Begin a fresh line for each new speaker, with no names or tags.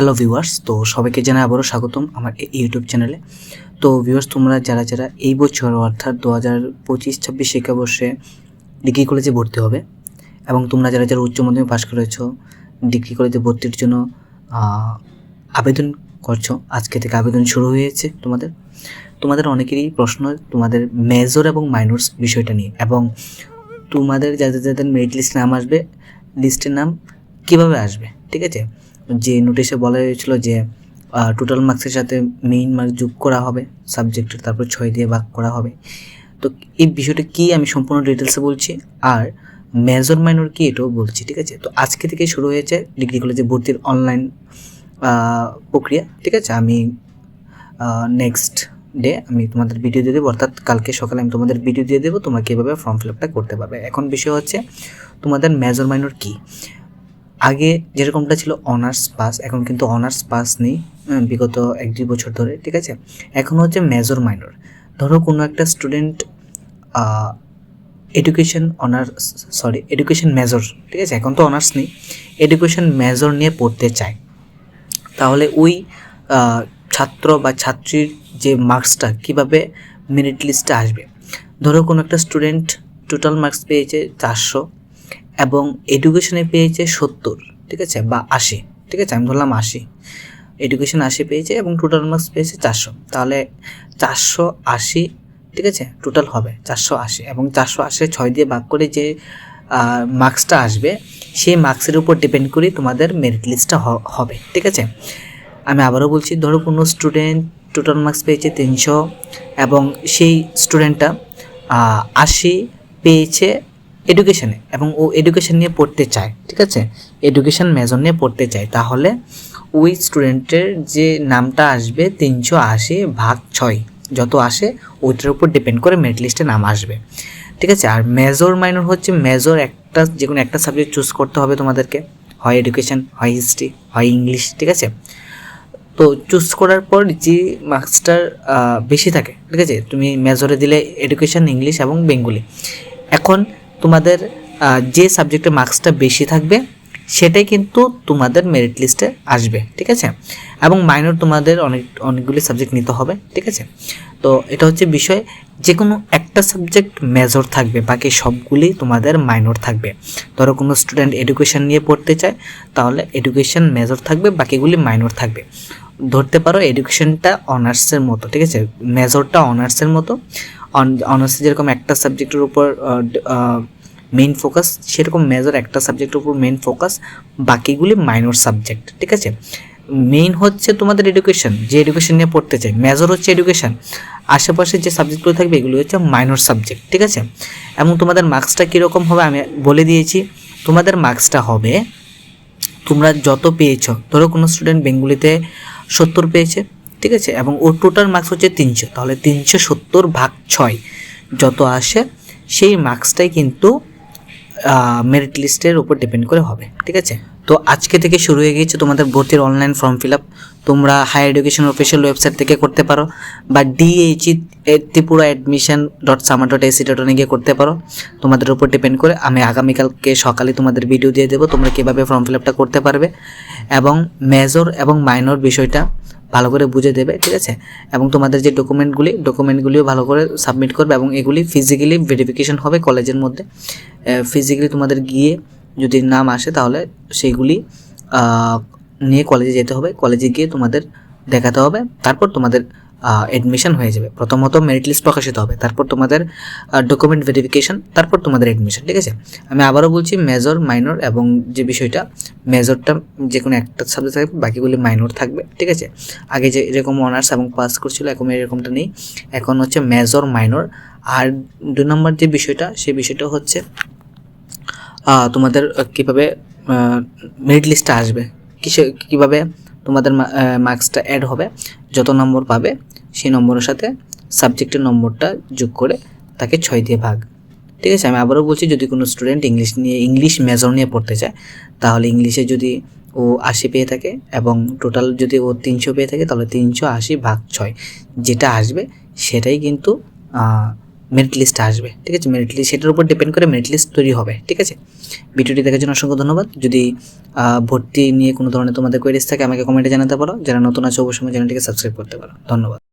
Hello viewers, তো সবাইকে জানাই আবারও স্বাগতম আমার ইউটিউব চ্যানেলে তো ভিউয়ার্স, তোমরা যারা যারা এই বছর অর্থাৎ দু হাজার পঁচিশ ছাব্বিশ শিক্ষাবর্ষে ডিগ্রি কলেজে ভর্তি হবে এবং তোমরা যারা যারা উচ্চ মাধ্যমিক পাশ করেছ, ডিগ্রি কলেজে ভর্তির জন্য আবেদন করছ, আজকে থেকে আবেদন শুরু হয়েছে তোমাদের। তোমাদের অনেকেরই প্রশ্ন, তোমাদের মেজর এবং মাইনরস বিষয়টা নিয়ে। এবং তোমাদের যাদের যাদের মেরিট লিস্ট নাম আসবে লিস্টের নাম কীভাবে আসবে, ঠিক আছে? যে নোটিশে বলা হয়েছিল যে টোটাল মার্কসের সাথে মেইন মার্ক যোগ করা হবে সাবজেক্টের তারপর ছয় দিয়ে ভাগ করা হবে। তো এই বিষয়টা কি আমি সম্পূর্ণ ডিটেলসে বলছি, আর মেজর মাইনর কি এটাও বলছি, ঠিক আছে? তো আজকে থেকে শুরু হয়েছে ডিগ্রি কলেজে ভর্তির অনলাইন প্রক্রিয়া, ঠিক আছে? আমি নেক্সট ডে আমি তোমাদের ভিডিও দিয়ে দেবো, অর্থাৎ কালকে সকালে আমি তোমাদের ভিডিও দিয়ে দেবো, তোমরা কীভাবে ফর্ম ফিল আপটা করতে পারবে। এখন বিষয় হচ্ছে, তোমাদের মেজর মাইনর কী? আগে যেরকমটা ছিল অনার্স পাস এখন কিন্তু অনার্স পাস নেই বিগত এক দুই বছর ধরে, ঠিক আছে? এখন হচ্ছে মেজর মাইনর ধরো কোনো একটা student education honours sorry education major ঠিক আছে? এখন তো অনার্স নেই এডুকেশন মেজর নিয়ে পড়তে চায়। তাহলে ওই ছাত্র বা ছাত্রীর যে মার্কসটা কীভাবে মেরিট লিস্টে আসবে? ধরো কোনো একটা স্টুডেন্ট টোটাল মার্কস পেয়েছে চারশো এবং এডুকেশনে পেয়েছে সত্তর, ঠিক আছে? বা আশি, ঠিক আছে? আমি ধরলাম আশি। এডুকেশন আশি পেয়েছে এবং টোটাল মার্কস পেয়েছে চারশো। তাহলে চারশো আশি, ঠিক আছে? টোটাল হবে চারশো আশি এবং চারশো আশি ছয় দিয়ে ভাগ করে যে মার্কসটা আসবে, সেই মার্কসের উপর ডিপেন্ড করে তোমাদের মেরিট লিস্টটা হবে, ঠিক আছে? আমি আবারও বলছি, ধরো কোনো স্টুডেন্ট টোটাল মার্কস পেয়েছে তিনশো এবং সেই স্টুডেন্টটা আশি পেয়েছে এডুকেশনে এবং ও এডুকেশন নিয়ে পড়তে চায়, ঠিক আছে? এডুকেশন মেজর নিয়ে পড়তে চায়। তাহলে ওই স্টুডেন্টের যে নামটা আসবে তিনশো আশি ভাগ ছয়, যত আসে ওইটার উপর ডিপেন্ড করে মেরিট লিস্টে নাম আসবে, ঠিক আছে? আর মেজর মাইনর হচ্ছে মেজর একটা, যে কোনো একটা সাবজেক্ট চুজ করতে হবে তোমাদেরকে। হয় এডুকেশন হয় হিস্ট্রি হয় ইংলিশ ঠিক আছে? তো চুজ করার পর যে মার্কসটার বেশি থাকে, ঠিক আছে? তুমি মেজরে দিলে এডুকেশন ইংলিশ এবং বেঙ্গলি এখন তোমাদের যে সাবজেক্টে মার্কসটা বেশি থাকবে, সেটাই কিন্তু তোমাদের মেরিট লিস্টে আসবে, ঠিক আছে? এবং মাইনর তোমাদের অনেক, অনেকগুলি সাবজেক্ট নিতে হবে, ঠিক আছে? তো এটা হচ্ছে বিষয় যে কোনো একটা সাবজেক্ট মেজর থাকবে, বাকি সবগুলি তোমাদের মাইনর থাকবে। ধরো কোনো স্টুডেন্ট এডুকেশন নিয়ে পড়তে চায়, তাহলে এডুকেশন মেজর থাকবে, বাকিগুলি মাইনর থাকবে। ধরতে পারো এডুকেশনটা অনার্সের মতো, ঠিক আছে? মেজরটা অনার্সের মতো অনার্সে যেরকম একটা সাবজেক্টের উপর মেইন ফোকাস সেরকম মেজর একটা সাবজেক্টের উপর মেইন ফোকাস বাকিগুলি মাইনর সাবজেক্ট ঠিক আছে? মেইন হচ্ছে তোমাদের এডুকেশন যে এডুকেশন নিয়ে পড়তে চাই। মেজর হচ্ছে এডুকেশন আশেপাশে যে সাবজেক্টগুলো থাকবে, এগুলো হচ্ছে মাইনর সাবজেক্ট ঠিক আছে? এবং তোমাদের মার্কসটা কীরকম হবে, আমি বলে দিয়েছি। তোমাদের মার্কসটা হবে, তোমরা যত পেয়েছ, ধরো কোনো স্টুডেন্ট বেঙ্গুলিতে সত্তর পেয়েছে ঠিক আছে? এবং ওর টোটাল মার্কস হচ্ছে তিনশো। তাহলে তিনশো সত্তর ভাগ ছয় যত আসে, সেই মার্কসটাই কিন্তু মেরিট লিস্টের উপর ডিপেন্ড করে হবে। ঠিক আছে? তো আজকে থেকে শুরু হয়ে গিয়েছে তোমাদের ভর্তির অনলাইন ফর্ম ফিল আপ তোমরা হায়ার এডুকেশন অফিসিয়াল ওয়েবসাইট থেকে করতে পারো বা ডিএইচি Tripura admission dot summer dot AC dot গিয়ে করতে পারো। তোমাদের উপর ডিপেন্ড করে আমি আগামীকালকে সকালে তোমাদের ভিডিও দিয়ে দেবো তোমরা কীভাবে ফর্ম ফিল আপটা করতে পারবে। এবং মেজর এবং মাইনর বিষয়টা ভালো করে বুঝে দেবে, ঠিক আছে? এবং তোমাদের যে ডকুমেন্টগুলি ডকুমেন্টগুলিও ভালো করে সাবমিট করবে এবং এগুলি ফিজিক্যালি ভেরিফিকেশন হবে কলেজের মধ্যে। ফিজিক্যালি তোমাদের গিয়ে যদি নাম আসে তাহলে সেইগুলি নিয়ে কলেজে যেতে হবে। কলেজে গিয়ে তোমাদের দেখাতে হবে। তারপর তোমাদের এডমিশন হয়ে যাবে। প্রথমত মেরিট লিস্ট প্রকাশিত হবে, তারপর তোমাদের ডকুমেন্ট ভেরিফিকেশন তারপর তোমাদের এডমিশন ঠিক আছে? আমি আবারও বলছি মেজর মাইনর এবং যে বিষয়টা মেজরটা যে কোনো একটা সাবজেক্ট থাকবে, বাকিগুলি মাইনর থাকবে, ঠিক আছে? আগে যে এরকম অনার্স এবং পাস করছিল, এখন এরকমটা নেই। এখন হচ্ছে মেজর মাইনর আর দুই নম্বর যে বিষয়টা, সেই বিষয়টা হচ্ছে তোমাদের কীভাবে মেরিট লিস্টে আসবে, কিসে, কীভাবে তোমাদের মার্কসটা অ্যাড হবে। যত নম্বর পাবে, সেই নম্বরের সাথে সাবজেক্টের নম্বরটা যোগ করে তাকে ছয় দিয়ে ভাগ। ঠিক আছে? আমি আবারও বলছি, যদি কোনো স্টুডেন্ট ইংলিশ নিয়ে ইংলিশ মেজর নিয়ে পড়তে চায়, তাহলে ইংলিশে যদি ও আশি পেয়ে থাকে এবং টোটাল যদি ও তিনশো পেয়ে থাকে, তাহলে তিনশো আশি ভাগ ছয় যেটা আসবে, সেটাই কিন্তু মেরিট লিস্ট আসবে, ঠিক আছে? মেরিট লিস্ট সেটার উপর ডিপেন্ড করে মেরিট লিস্ট তৈরি হবে, ঠিক আছে? ভিডিওটি দেখার জন্য অসংখ্য ধন্যবাদ। যদি ভর্তি নিয়ে কোনো ধরনের তোমাদের কোয়েরিজ থাকে, আমাকে কমেন্টে জানাতে পারো। যারা নতুন আছে, অবশ্যই চ্যানেলটিকে সাবস্ক্রাইব করতে পারো। ধন্যবাদ।